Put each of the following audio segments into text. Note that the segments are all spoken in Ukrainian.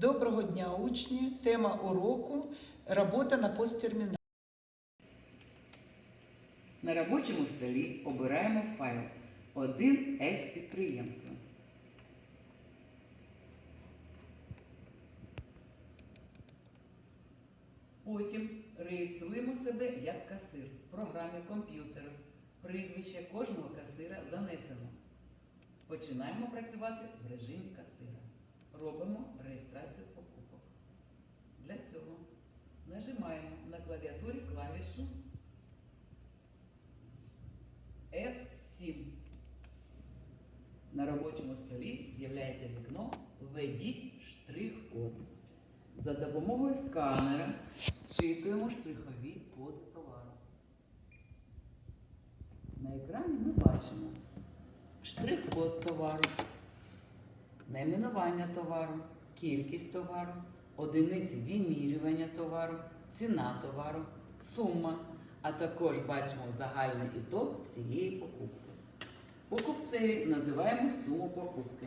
Доброго дня, учні! Тема уроку робота на посттерміналі. На робочому столі обираємо файл 1С підприємства. Потім реєструємо себе як касир в програмі комп'ютера. Прізвище кожного касира занесено. Починаємо працювати в режимі касира. Робимо реєстрацію покупок. Для цього нажимаємо на клавіатурі клавішу F7. На робочому столі з'являється вікно Введіть штрих-код. За допомогою сканера зчитуємо штрихові коди товару. На екрані ми бачимо штрих-код товару, найменування товару, кількість товару, одиниці вимірювання товару, ціна товару, сума, а також бачимо загальний ітог всієї покупки. Покупцеві називаємо суму покупки.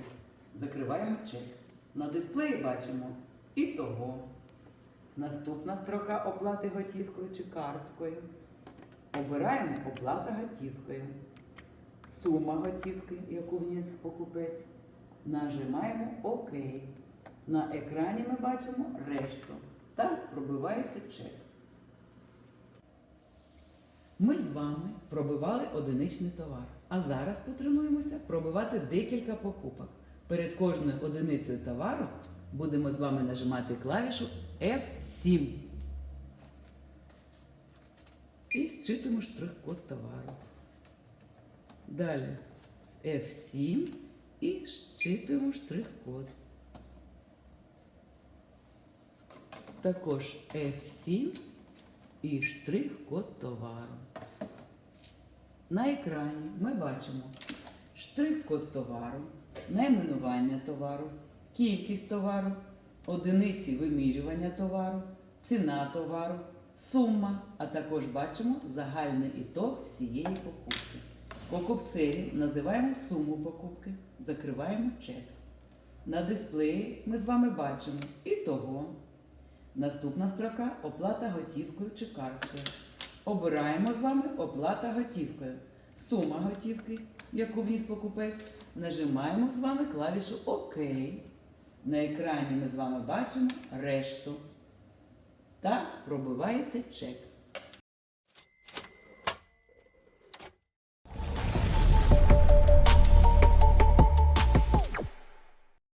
Закриваємо чек. На дисплеї бачимо ітого. Наступна строка оплати готівкою чи карткою. Обираємо оплата готівкою. Сума готівки, яку вніс покупець. Нажимаємо ОК. На екрані ми бачимо решту. Так пробивається чек. Ми з вами пробивали одиничний товар, а зараз потренуємося пробивати декілька покупок. Перед кожною одиницею товару будемо з вами нажимати клавішу F7. І зчитуємо штрих-код товару. Далі F7 і зчитуємо штрих-код. Також F7 і штрих-код товару. На екрані ми бачимо штрих-код товару, найменування товару, кількість товару, одиниці вимірювання товару, ціна товару, сума, а також бачимо загальний ітог всієї покупки. Покупцеві називаємо суму покупки, закриваємо чек. На дисплеї ми з вами бачимо ітого. Наступна строка оплата готівкою чи карткою. Обираємо з вами оплата готівкою. Сума готівки, яку вніс покупець, нажимаємо з вами клавішу ОК. На екрані ми з вами бачимо решту. Та пробивається чек.